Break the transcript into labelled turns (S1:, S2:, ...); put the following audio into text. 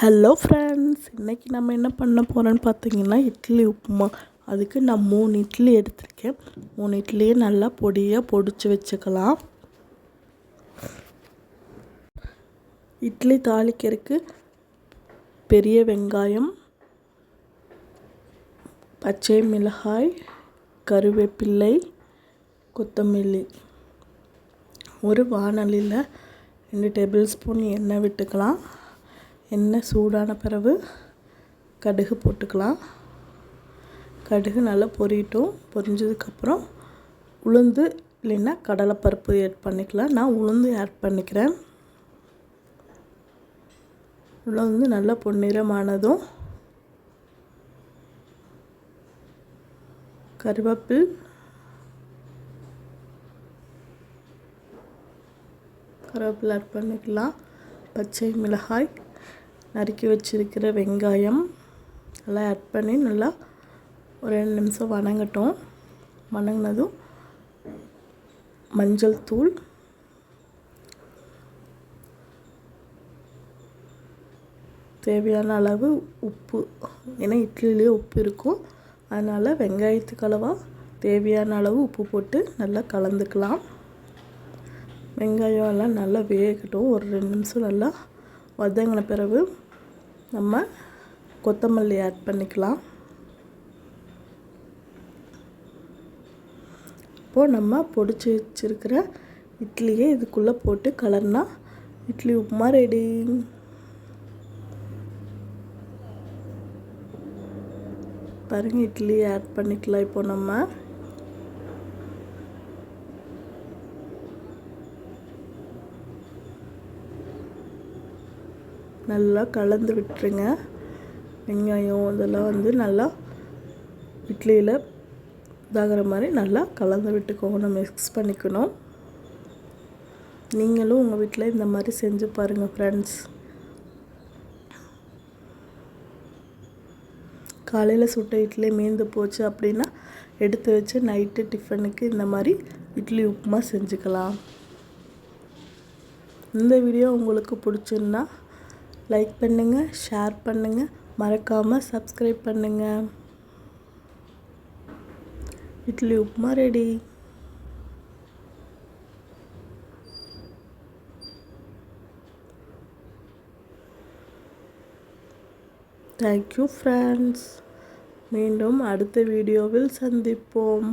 S1: Hello friends இன்றைக்கி நம்ம என்ன பண்ண போகிறோன்னு பார்த்தீங்கன்னா இட்லி உப்புமா. அதுக்கு நான் மூணு இட்லி எடுத்திருக்கேன். மூணு இட்லியை நல்லா பொடியாக பொடிச்சு வச்சுக்கலாம். இட்லி தாளிக்கிறதுக்கு பெரிய வெங்காயம் பச்சை மிளகாய் கருவேப்பிள்ளை கொத்தமல்லி. ஒரு வானலியில் ரெண்டு டேபிள் ஸ்பூன் எண்ணெய் விட்டுக்கலாம். எண்ணெய் சூடான பிறகு கடுகு போட்டுக்கலாம். கடுகு நல்லா பொரியட்டும் பொரிஞ்சதுக்கப்புறம் உளுந்து இல்லைன்னா கடலைப்பருப்பு ஆட் பண்ணிக்கலாம். நான் உளுந்து ஆட் பண்ணிக்கிறேன். உளுந்து நல்லா பொன்னிறமானதும் கருவேப்பில் கருவேப்பில் ஆட் பண்ணிக்கலாம். பச்சை மிளகாய் நறுக்கி வச்சுருக்கிற வெங்காயம் எல்லாம் ஆட் பண்ணி நல்லா ஒரு ரெண்டு நிமிஷம் வணங்கட்டும். வணங்கினதும் மஞ்சள் தூள். தேவையான அளவு உப்பு. ஏன்னா இட்லிலேயே உப்பு இருக்கும். அதனால் வெங்காயத்துக்கு அளவாக தேவையான அளவு உப்பு போட்டு நல்லா கலந்துக்கலாம். வெங்காயம் எல்லாம் நல்லா வேகட்டும். ஒரு ரெண்டு நிமிஷம் நல்லா வதங்கின பிறகு நம்ம கொத்தமல்லி ஆட் பண்ணிக்கலாம். இப்போது நம்ம பொடிச்சு வச்சுருக்கிற இட்லியை இதுக்குள்ளே போட்டு கலர்னா இட்லி உப்புமா ரெடி பாருங்கள் இட்லி ஆட் பண்ணிக்கலாம் இப்போ நம்ம. நல்லா கலந்து விட்டுருங்க. வெங்காயம் இதெல்லாம் வந்து நல்லா இட்லியில் இதாகிற மாதிரி நல்லா கலந்து விட்டுக்கோங்க. மிக்ஸ் பண்ணிக்கணும். நீங்களும் உங்கள் வீட்டில் இந்த மாதிரி செஞ்சு பாருங்கள் ஃப்ரெண்ட்ஸ் காலையில் சுட்ட இட்லி மீந்து போச்சு அப்படின்னா எடுத்து வச்சு நைட்டு டிஃபனுக்கு இந்த மாதிரி இட்லி உப்புமா செஞ்சுக்கலாம். இந்த வீடியோ உங்களுக்கு பிடிச்சிருந்தா லைக் பண்ணுங்கள் ஷேர் பண்ணுங்கள் மறக்காமல் சப்ஸ்கிரைப் பண்ணுங்கள் idli upma ready thank you friends மீண்டும் அடுத்த வீடியோவில் சந்திப்போம்.